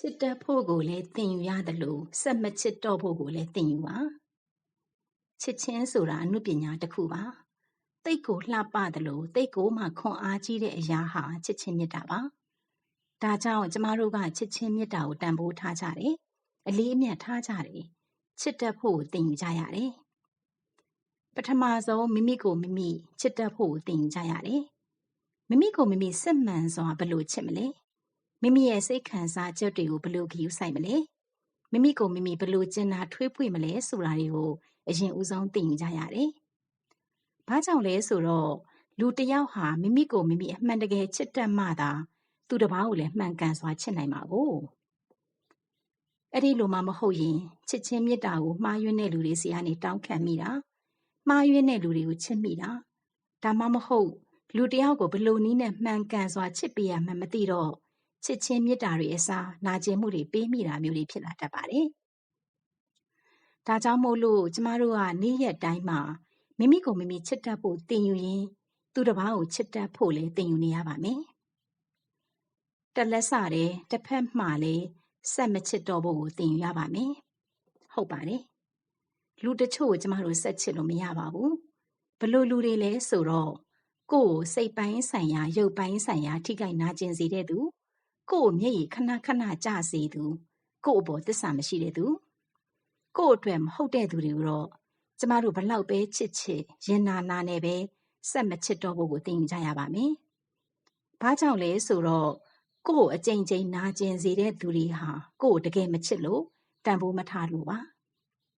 ချစ်တတ်ဖို့ကိုလည်းသင်ယူရတယ်လို့ဆက်မချစ်တော့ဖို့ကိုလည်းသင်ယူပါချစ်ချင်းဆိုတာအမှုပညာတစ်ခုပါတိတ်ကိုလှပတယ်လို့တိတ်ကိုမှခွန်အားကြီးတဲ့အရာဟာချစ်ချင်းမေတ္တာပါဒါကြောင့်ကျမတို့ကချစ်ချင်းမေတ္တာကိုတန်ဖိုးထားကြတယ်အလေးအမြတ်ထားကြတယ်ချစ်တတ်ဖို့သင်ယူကြရတယ်ပထမဆုံးမိမိကိုမိမိချစ်တတ်ဖို့သင်ယူကြရတယ်မိမိကိုမိမိစစ်မှန်စွာဘယ်လိုချစ်မလဲ မိမိရဲ့စိတ်ခံစားချက်တွေကိုဘယ်လိုဂရုစိုက်မလဲမိမိကိုမိမိဘယ်လိုကျင်နာထွေးဖွေ့မလဲဆိုတာတွေကိုအရင်ဦးဆုံးသိယူကြရတယ်။ဘာကြောင့်လဲဆိုတော့လူတစ်ယောက်ဟာမိမိကိုမိမိအမှန်တကယ်ချစ်တတ်မှသာသူတစ်ပါးကိုလည်းမှန်ကန်စွာချစ်နိုင်မှာကို။အဲ့ဒီလိုမှမဟုတ်ရင်ချစ်ချင်းမေတ္တာကိုမှားယွင်းတဲ့လူတွေစီကနေတောင်းခံမိတာမှားယွင်းတဲ့လူတွေကိုချစ်မိတာဒါမှမဟုတ်လူတစ်ယောက်ကိုဘယ်လိုနည်းနဲ့မှန်ကန်စွာချစ်ပေးရမှန်းမသိတော့ ချစ်ချင်းမေတ္တာတွေအစားနာကျင်မှုတွေပေးမိတာမျိုးတွေဖြစ်လာတတ်ပါတယ်။ဒါကြောင့်မို့လို့ကျမတို့ကနေ့ရက်တိုင်းမှာမိမိကိုမိမိချစ်တတ်ဖို့သင်ယူရင်သူတစ်ပါးကိုချစ်တတ်ဖို့လည်းသင်ယူနေရပါမယ်။တလက်စတဲ့တစ်ဖက်မှလည်းဆက်မချစ်တော့ဖို့ကိုသင်ယူရပါမယ်။ဟုတ်ပါတယ်။လူတချို့ကိုကျမတို့ဆက်ချစ်လို့မရပါဘူး။ဘလို့လူတွေလဲဆိုတော့ကိုယ်စိတ်ပိုင်းဆိုင်ရာရုပ်ပိုင်းဆိုင်ရာထိခိုက်နာကျင်စေတဲ့သူ ကိုယ့်မျက်ရည်ခဏခဏကျစေသူကိုယ့်အပေါ်သစ္စာမရှိတဲ့သူကိုယ့်အတွက်မဟုတ်တဲ့သူတွေကိုတော့ကျမတို့ဘလောက်ပဲချစ်ချစ်ရင်နာနာနဲ့ပဲဆက်မချစ်တော့ဖို့ကိုသိကြရပါမယ်။ဘာကြောင့်လဲဆိုတော့ကိုယ့်အကြိမ်ကြိမ်နာကျင်စေတဲ့သူတွေဟာကိုယ့်တကယ်မချစ်လို့တန်ဖိုးမထားလို့ပါ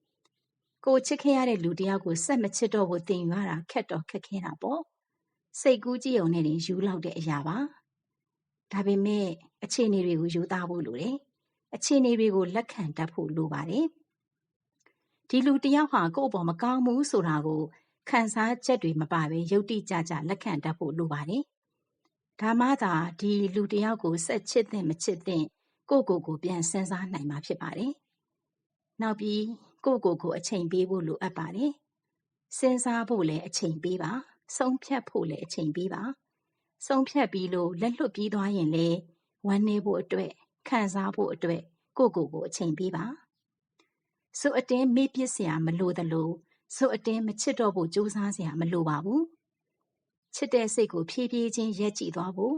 ။ကိုချစ်ခဲ့ရတဲ့လူတယောက်ကိုဆက်မချစ်တော့ဖို့တင်ယူရတာခက်တော့ခက်ခဲတာပေါ့။စိတ်ကူးကြည့်ုံနဲ့ယူလောက်တဲ့အရာပါ။ဒါပေမဲ့ အခြေအနေတွေကိုယူသားဖို့လိုတယ်။အခြေအနေတွေကိုလက်ခံတတ်ဖို့လိုပါတယ်။ဒီလူတယောက်ဟာကိုယ့်အပေါ်မကောင်းဘူးဆိုတာကိုခံစားချက်တွေမပါဘဲယုတ်တိကြကြလက်ခံတတ်ဖို့လိုပါတယ်။ဒါမှသာဒီလူတယောက်ကိုဆက်ချစ်တဲ့မချစ်တဲ့ကိုကိုကိုပြန်စဉ်းစားနိုင်မှာဖြစ်ပါတယ်။နောက်ပြီးကိုကိုကိုအချိန်ပေးဖို့လိုအပ်ပါတယ်။စဉ်းစားဖို့လည်းအချိန်ပေးပါ။ဆုံးဖြတ်ဖို့လည်းအချိန်ပေးပါ။ဆုံးဖြတ်ပြီးလို့လက်လွတ်ပြီးသွားရင်လည်း ဝမ်းနည်းဖို့အတွက်ခံစားဖို့အတွက်ကိုကိုကိုအချိန်ပေးပါဆိုအတင်းမေ့ပစ်စရာမလိုသလိုဆိုအတင်းမချစ်တော့ဖို့ကြိုးစားစရာမလိုပါဘူးချစ်တဲ့စိတ်ကိုဖြည်းဖြည်းချင်းရက်ကြည့်သွားဖို့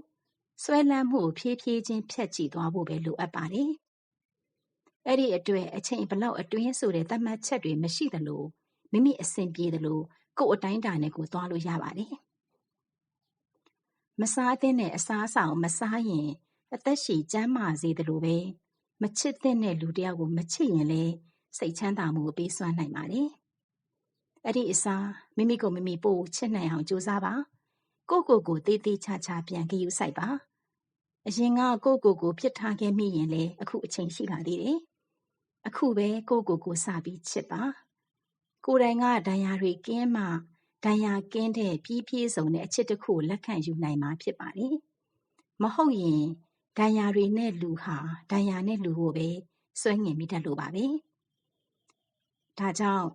ဆွဲလန်းမှုကိုဖြည်းဖြည်းချင်းဖြတ်ကြည့်သွားဖို့ပဲလိုအပ်ပါတယ်အဲ့ဒီအတွက်အချိန်ဘလောက်အတွင်းဆိုတဲ့သတ်မှတ်ချက်တွေမရှိသလိုမိမိအဆင်ပြေသလိုကိုယ်အတိုင်းတာနဲ့ကိုယ်သွားလို့ရပါတယ်မစားသင့်တဲ့အစားအစာကိုမစားရင် အသက်ရှည်ကျန်းမာစေသလိုပဲမချစ်သင့်တဲ့လူတယောက်ကိုမချစ်ရင်လည်းစိတ်ချမ်းသာမှုကိုပေးစွမ်းနိုင်ပါတယ်။အဲ့ဒီအစားမိမိကိုမိမိပို့ချစ်နိုင်အောင်ကြိုးစားပါ။ကိုကိုကိုတေးသေးချာချာပြန်ကြည့်ယူဆိုင်ပါ။အရင်ကကိုကိုကိုဖြစ်ထားခဲ့မိရင်လည်းအခုအချိန်ရှိပါသေးတယ်။အခုပဲကိုကိုကိုစပြီးချစ်ပါ။ကိုယ်တိုင်ကဒဏ်ရာတွေကင်းမှဒဏ်ရာကင်းတဲ့ပြီးပြည့်စုံတဲ့အချစ်တစ်ခုကိုလက်ခံယူနိုင်မှာဖြစ်ပါတယ်။မဟုတ်ရင် ဒဏ်ရာတွေနဲ့လူဟာဒဏ်ရာနဲ့လူကိုပဲဆွဲငင်မိတတ်လို့ပါပဲ။ဒါကြောင့်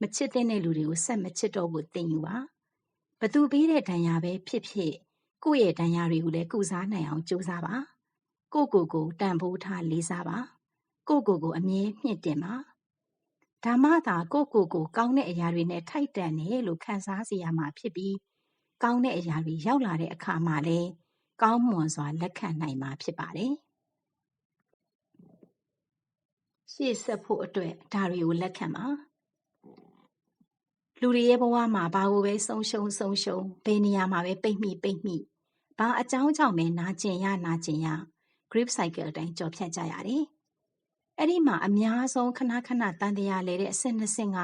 မချစ်တဲ့လူတွေကိုဆက်မချစ်တော့ဘူးသင်ယူပါ။ဘသူပေးတဲ့ဒဏ်ရာပဲဖြစ်ဖြစ်ကိုယ့်ရဲ့ဒဏ်ရာတွေကိုလည်းကုစားနိုင်အောင်ကြိုးစားပါ။ကိုကိုကိုတန်ဖိုးထားလေးစားပါ။ကိုကိုကိုအမြဲမြင့်တင်ပါ။ဒါမှသာကိုယ့်ကိုယ်ကိုကောင်းတဲ့အရာတွေနဲ့ထိုက်တန်တယ်လို့ခံစားစေရမှာဖြစ်ပြီးကောင်းတဲ့အရာတွေရောက်လာတဲ့အခါမှာလည်း ကောင်းမွန်စွာ လက်ခံနိုင်မှာဖြစ်ပါတယ်။ရှေ့ဆက်ဖို့အတွက်ဒါတွေကိုလက်ခံပါ။လူတွေရဲ့ဘဝမှာဘာကိုပဲဆုံးရှုံးဆုံးရှုံးဘယ်နေရာမှာပဲပိတ်မိပိတ်မိဘာအကြောင်းကြောင့်ပဲနာကျင်ရနာကျင်ရ grip cycle အတိုင်းကြော်ဖြတ်ကြရတယ်။အဲ့ဒီမှာအများဆုံးခဏခဏတန်တရားလဲတဲ့အဆင့်နှစ်ဆင့်က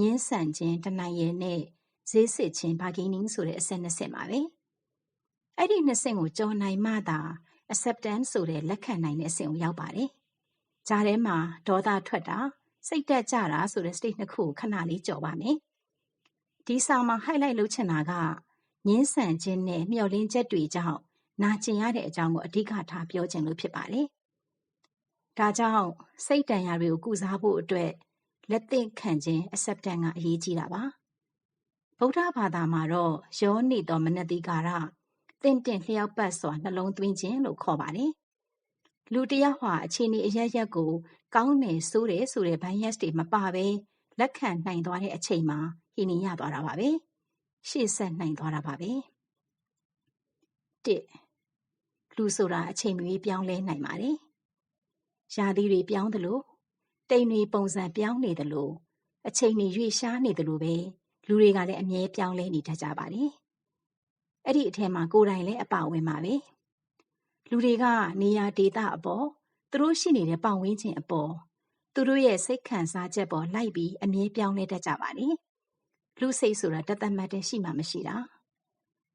ညင်းဆန်ခြင်းတနိုင်ရည်နဲ့ဈေးစစ်ခြင်းဘာဂိနင်းဆိုတဲ့အဆင့်နှစ်ဆင့်ပါပဲ အဲ့ဒီနှစ်ဆင့်ကိုကြော်နိုင်မှသာ acceptance ဆိုတဲ့လက်ခံနိုင်တဲ့အဆင့်ကိုရောက်ပါတယ်ဂျားထဲမှာဒေါသထွက်တာစိတ်တက်ကြတာဆိုတဲ့ state နှစ်ခုကိုခဏလေးကြော်ပါမယ်ဒီစာမှာ highlight လုပ်ချင်တာကညင်းဆန်ခြင်းနဲ့မျှော်လင့်ချက်တွေကြောင့်နာကျင်ရတဲ့အကြောင်းကိုအဓိကထားပြောချင်လို့ဖြစ်ပါတယ်။ဒါကြောင့်စိတ်တန်ရာတွေကိုကုစားဖို့အတွက်လက်သင့်ခံခြင်း acceptance ကအရေးကြီးတာပါဗုဒ္ဓဘာသာမှာတော့ယောနိတော်မနတိကာရ တင့်တင့်လျှောက်ပတ်စွာနှလုံးသွင်းခြင်းလို့ခေါ်ပါတယ်လူတယောက်ဟာအခြေအနေအရပ်ရပ်ကိုကောင်းတယ်ဆိုးတယ်ဆိုတဲ့ bias တွေမပါဘဲလက်ခံနိုင်သွားတဲ့အချိန်မှာဟိနီရသွားတာပါပဲရှေ့ဆက်နိုင်သွားတာပါပဲတစ်လူဆိုတာအချိန်မီပြောင်းလဲနိုင်ပါတယ်ရာသီတွေပြောင်းသလိုတိမ်တွေပုံစံပြောင်းနေသလိုအချိန်တွေရွေ့ရှားနေသလိုပဲလူတွေကလည်းအမြဲပြောင်းလဲနေတတ်ကြပါတယ် အဲ့ဒီအထက်မှာကိုယ်တိုင်လည်းအပါဝင်ပါပဲလူတွေကနေရာဒေသအပေါ်သူတို့ရှိနေတဲ့ပတ်ဝန်းကျင်အပေါ်သူတို့ရဲ့စိတ်ခံစားချက်ပေါ်လိုက်ပြီးအမြဲပြောင်းလဲတတ်ကြပါတယ်လူစိတ်ဆိုတာတသက်မှတ်တဲ့ရှိမှမရှိတာ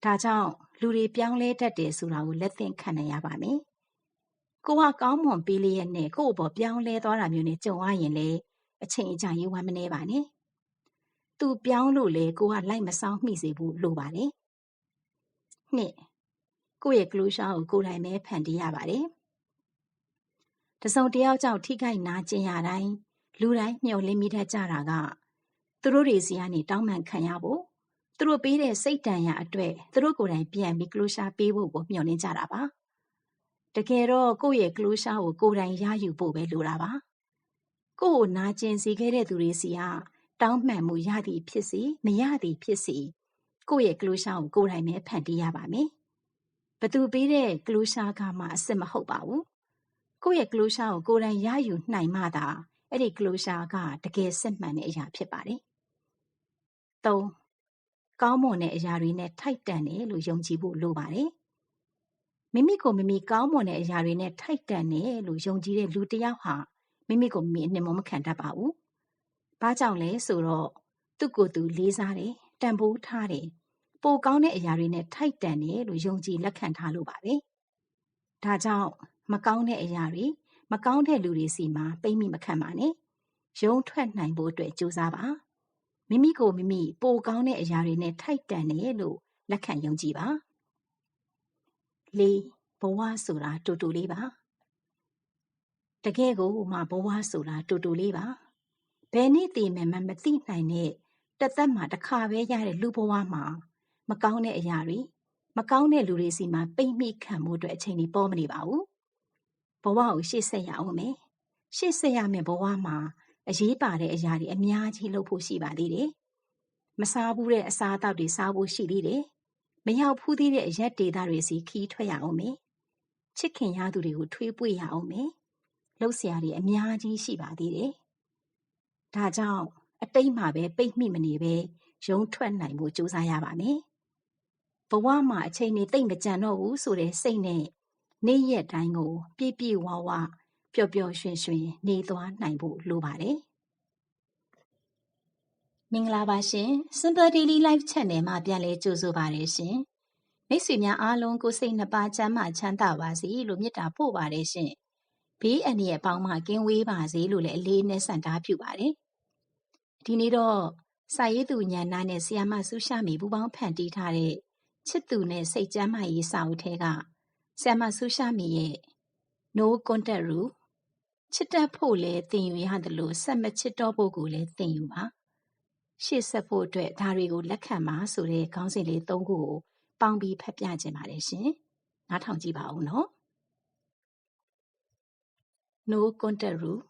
ဒါကြောင့်လူတွေပြောင်းလဲတတ်တယ်ဆိုတာကိုလက်သင့်ခံနိုင်ရပါမယ်ကိုကကောင်းမွန်ပေးလျက်နဲ့ကို့အပေါ်ပြောင်းလဲသွားတာမျိုးနဲ့ကြုံရရင်လေအချိန်အကြာရေးဝမ်းမနေပါနဲ့သူပြောင်းလို့လေကိုကလိုက်မဆောင်မိစေဘူးလိုပါတယ် နှစ်ကိုယ့်ရဲ့ closure ကိုကိုယ်တိုင်ပဲဖန်တီးရပါတယ်။တစုံတယောက်ကြောင့်ထိခိုက်နာကျင်ရတိုင်းလူတိုင်းမျှော်လင့်မိတတ်ကြတာကသူတို့တွေစီကနေတောင်းပန်ခံရဖို့သူတို့ပေးတဲ့စိတ်တန်ရာအတွက်သူတို့ကိုယ်တိုင်ပြန်ပြီး closure ပေးဖို့ကိုမျှော်လင့်ကြတာပါ။တကယ်တော့ကိုယ့်ရဲ့ closure ကိုကိုယ်တိုင်ရယူဖို့ပဲလိုတာပါ။ကိုယ့်ကိုနာကျင်စေခဲ့တဲ့သူတွေစီကတောင်းပန်မှုရသည်ဖြစ်စေမရသည်ဖြစ်စေ ကိုယ့်ရဲ့ closure ကိုကိုယ်တိုင်ပဲဖန်တီးရပါမယ်ဘသူပေးတဲ့ closure ကမှအစစ်မဟုတ်ပါဘူးကိုယ့်ရဲ့ closure ကိုကိုယ်တိုင်ရယူနိုင်မှသာအဲ့ဒီ closure ကတကယ်စစ်မှန်တဲ့အရာဖြစ်ပါတယ်၃ကောင်းမွန်တဲ့အရာတွေနဲ့ထိုက်တန်တယ်လို့ယုံကြည်ဖို့လိုပါတယ်မိမိကိုမိမိကောင်းမွန်တဲ့အရာတွေနဲ့ထိုက်တန်တယ်လို့ယုံကြည်တဲ့လူတစ်ယောက်ဟာမိမိကိုမိမိအနှင်မမခံတတ်ပါဘူး။ဘာကြောင့်လဲဆိုတော့သူ့ကိုယ်သူလေးစားတယ် တန်ဖိုးထားတယ်ပိုကောင်းတဲ့အရာတွေနဲ့ထိုက်တန်တယ်လို့ယုံကြည်လက်ခံထားလို့ပါပဲ။ဒါကြောင့်မကောင်းတဲ့အရာတွေမကောင်းတဲ့လူတွေစီမှာပိတ်မိမခံပါနဲ့။ရုံထွက်နိုင်ဖို့အတွက်ကြိုးစားပါ။မိမိကိုမိမိပိုကောင်းတဲ့အရာတွေနဲ့ထိုက်တန်တယ်လို့လက်ခံယုံကြည်ပါ။လေးဘဝဆိုတာတူတူလေးပါ။တကယ်ကိုမှဘဝဆိုတာတူတူလေးပါ။ဘယ်နည်းတည်မှမသိနိုင်တဲ့ တသက်မှာတစ်ခါပဲရတဲ့လူဘဝမှာမကောင်းတဲ့အရာတွေမကောင်းတဲ့လူတွေစီမှာပိတ်မိခံမှုအတွက်အချိန်ကြီးပေါ်မနေပါဘူးဘဝကိုရှေ့ဆက်ရအောင်မယ်ရှေ့ဆက်ရမယ့်ဘဝမှာအရေးပါတဲ့အရာတွေအများကြီးလုပ်ဖို့ရှိပါသေးတယ်မစားဘူးတဲ့အစားအသောက်တွေစားဖို့ရှိသေးတယ်မရောက်ဖူးသေးတဲ့အရက်ဒေတာတွေစီခီးထွက်ရအောင်မယ်ချစ်ခင်ရသူတွေကိုထွေးပွေရအောင်မယ်လှုပ်ရှားတွေအများကြီးရှိပါသေးတယ်ဒါကြောင့် အတိတ်မှာပဲပိတ်မိမနေပဲရုံထွက်နိုင်ဖို့ကြိုးစားရပါမယ်ဘဝမှာအချိန်တွေသိမ့်မကြံတော့ဘူးဆိုတဲ့စိတ်နဲ့နေ့ရက်တိုင်းကို ပြည့်ပြည့်ဝဝပျော်ပျော်ရွှင်ရွှင်နေသွားနိုင်ဖို့လိုပါတယ်။မင်္ဂလာပါရှင် Simple Daily Life Channel မှာပြန်လည်ကြိုဆိုပါရရှင်။မိတ်ဆွေများအားလုံးကိုစိတ်နှစ်ပါးချမ်းသာချမ်းသာပါစေလို့မေတ္တာပို့ပါတယ်ရှင်။ဘေးအန္တရာယ်ပေါင်းမှကင်းဝေးပါစေလို့လည်းအလေးနဲ့ဆန္ဒပြုပါတယ်။ ဒီနေ့တော့စာရေးသူညန္နာနဲ့ဆီယာမဆူရှာမီပူပေါင်းဖန်တီးထားတဲ့ချစ်သူနဲ့စိတ်ကျမ်းမာရေးစာအုပ်ထဲကဆ iam ဆူရှာမီရဲ့ No Contact Rule ချစ်တတ်ဖို့လည်းသင်ယူရတယ်လို့ဆက်မချစ်တော့ဖို့ကိုလည်းသင်ယူပါရှေ့ဆက်ဖို့အတွက်ဒါတွေကိုလက်ခံပါဆိုတဲ့ခေါင်းစဉ်လေး၃ခုကိုပေါင်းပြီးဖတ်ပြခြင်းပါတယ်ရှင်နားထောင်ကြည့်ပါဦးနော် No Contact Rule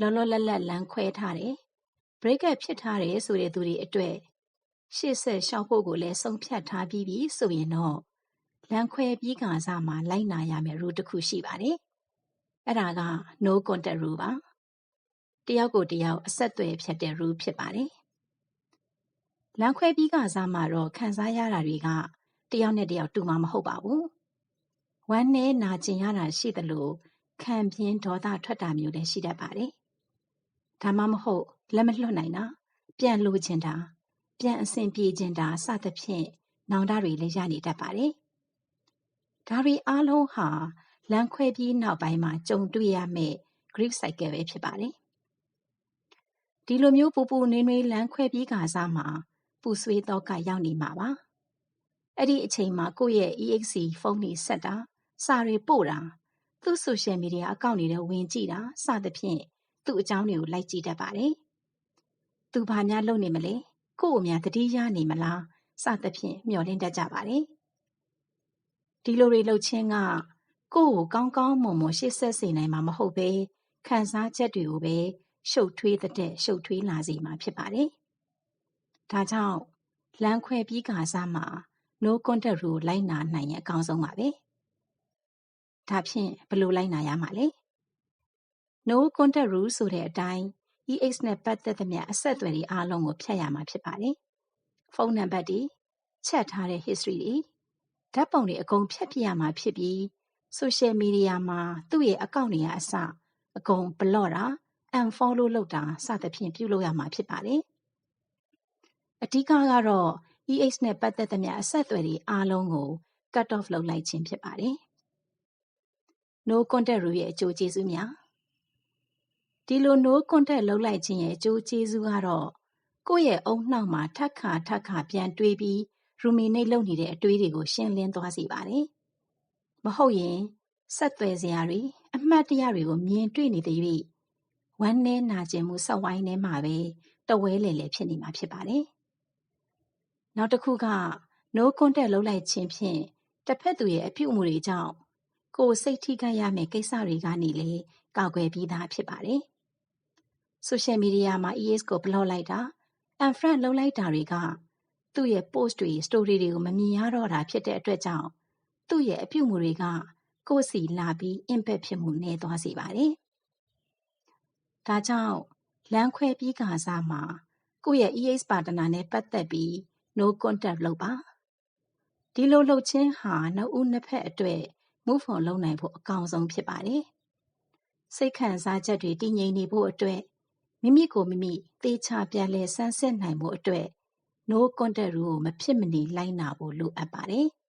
လောလောလတ်လတ်လမ်းခွဲထားတယ် break up ဖြစ်ထားတယ်ဆိုတဲ့သူတွေအတွက်ရှေ့ဆက်လျှောက်ဖို့ကိုလည်းဆုံးဖြတ်ထားပြီးပြီဆိုရင်တော့လမ်းခွဲပြီးခါစားမှာလိုက်နာရမယ့် rule တစ်ခုရှိပါတယ်။အဲ့ဒါက no contact rule ပါ။တယောက်ကိုတယောက်အဆက်အသွယ်ဖြတ်တဲ့ rule ဖြစ်ပါတယ်။လမ်းခွဲပြီးခါစားမှာတော့ခံစားရတာတွေကတယောက်နဲ့တယောက်တူမှာမဟုတ်ပါဘူး။ဝမ်းနဲ့နာကျင်ရတာရှိသလိုခံပြင်းဒေါသထွက်တာမျိုးလည်းရှိတတ်ပါတယ်။ ဒါမှမဟုတ်လက်မလွတ်နိုင်တာပြန်လိုချင်တာပြန်အဆင်ပြေခြင်းတာစသဖြင့်နောင်တတွေလည်းရနေတတ်ပါတယ်။ဒါတွေအားလုံးဟာလမ်းခွဲပြီးနောက်ပိုင်းမှာကြုံတွေ့ရမယ့် grief cycle ပဲဖြစ်ပါတယ်။ဒီလိုမျိုးပူပူနွေးနွေးလမ်းခွဲပြီးခါစားမှာပူဆွေးတော့ကရောက်နေမှာပါ။အဲ့ဒီအချိန်မှာကိုယ့်ရဲ့ EXC ဖုန်းတွေဆက်တာစာတွေပို့တာသူ့ social media အကောင့်တွေထဲဝင်ကြည့်တာစသဖြင့် သူ့အကြောင်းတွေကိုလိုက်ကြည့်တတ်ပါတယ်။သူဘာများလုပ်နေမလဲကိုယ့်ကိုများသတိရနေမလားစသဖြင့်မျှော်လင့်တတ်ကြပါတယ်။ဒီလိုတွေလှုပ်ခြင်းကကိုယ့်ကိုကောင်းကောင်းမွန်မွန်ရှေ့ဆက်စေနိုင်မှာမဟုတ်ဘဲခံစားချက်တွေကိုပဲရှုပ်ထွေးတဲ့ရှုပ်ထွေးလာစေမှာဖြစ်ပါတယ်။ဒါကြောင့်လမ်းခွဲပြီးခါစားမှာ no contact rule လိုက်နာနိုင်ရင်အကောင်းဆုံးပါပဲ။ဒါဖြင့်ဘယ်လိုလိုက်နာရမှာလဲ။ no contact rule ဆိုတဲ့အတိုင်း EX နဲ့ပတ်သက်သမျှအဆက်အသွယ်တွေအားလုံးကိုဖြတ်ရမှာဖြစ်ပါတယ်။ဖုန်းနံပါတ်တွေချက်ထားတဲ့ history တွေဓာတ်ပုံတွေအကုန်ဖြတ်ပြရမှာဖြစ်ပြီး social media မှာသူ့ရဲ့အကောင့်တွေကအစအကုန် block တာ unfollow လုပ်တာစသဖြင့်ပြုလုပ်ရမှာဖြစ်ပါတယ်။အဓိကကတော့ EH နဲ့ပတ်သက်သမျှအဆက်အသွယ်တွေအားလုံးကို cut off လုပ်လိုက်ခြင်းဖြစ်ပါတယ်။ no contact rule ရဲ့အကျိုးကျေးဇူးများ ဒီလို no contact လုပ်လိုက်ခြင်းရဲ့အကျိုးကျေးဇူးကတော့ကိုယ့်ရဲ့ဦးနှောက်မှာထပ်ခါထပ်ခါပြန်တွေးပြီး ruminate လုပ်နေတဲ့အတွေးတွေကို ရှင်းလင်းသွားစေပါတယ်။မဟုတ်ရင်ဆက်သွယ်စရာတွေအမှတ်တရတွေကိုမြင်တွေ့နေတဲ့၍ဝမ်းနည်းနာကျင်မှုစက်ဝိုင်းထဲမှာပဲတဝဲလည်လည်ဖြစ်နေမှာဖြစ်ပါတယ်။နောက်တစ်ခုက no contact လုပ်လိုက်ခြင်းဖြင့်တစ်ဖက်သူရဲ့အပြုအမူတွေကြောင့်ကိုယ်စိတ်ထိခိုက်ရမယ့်ကိစ္စတွေကနေလေကာကွယ်ပြီးသားဖြစ်ပါတယ်။ social media မှာ ES ကို block လိုက်တာ unfriend လုပ်လိုက်တာတွေက သူ့ရဲ့ post တွေ story တွေကိုမမြင်ရတော့တာဖြစ်တဲ့အတွက်ကြောင့်သူ့ရဲ့အပြုအမူတွေက ကိုယ့်စီလာပြီး impact ဖြစ်မှုနည်းသွားစေပါတယ်။ဒါကြောင့်လမ်းခွဲပြီးခါစားမှာကိုယ့်ရဲ့ EH ပါတနာနဲ့ပတ်သက်ပြီး no contact လုပ်ပါ။ဒီလိုလုပ်ခြင်းဟာနှစ်ဦးနှစ်ဖက်အတွက် move on လုပ်နိုင်ဖို့အကောင်းဆုံးဖြစ်ပါတယ်။စိတ်ခံစားချက်တွေတည်ငြိမ်နေဖို့အတွက် မိမိကိုမိမိသေချာပြန်လည်ဆန်းစစ်နိုင်ဖို့အတွက် no contact rule ကို မဖြစ်မနေ လိုက်နာဖို့ လိုအပ်ပါတယ်။